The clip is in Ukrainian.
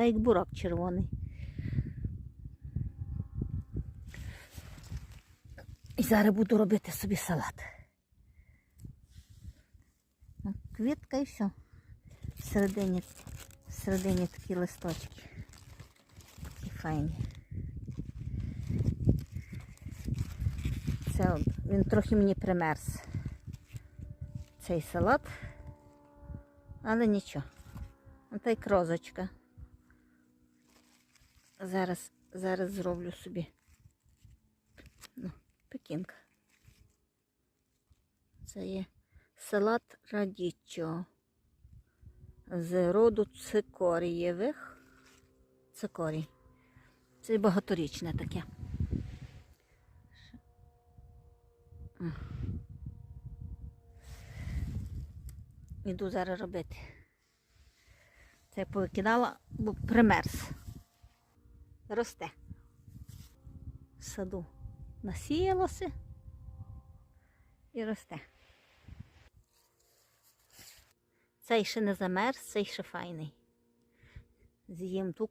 Та як бурак червоний. І зараз буду робити собі салат. Ну, Квітка і все. Всередині, всередині такі листочки. Такі файні. Це він трохи мені примерз. Цей салат. Але нічого. Ота й крозочка. Зараз, зараз зроблю собі. Ну, пекінка. Це є салат радічо з роду цикорієвих. Цикорій. Це багаторічне таке. Іду зараз робити. Це я повикидала, бо примерз. Росте. В саду насіялося і росте. Цей ще не замерз, цей ще файний. З'їм ту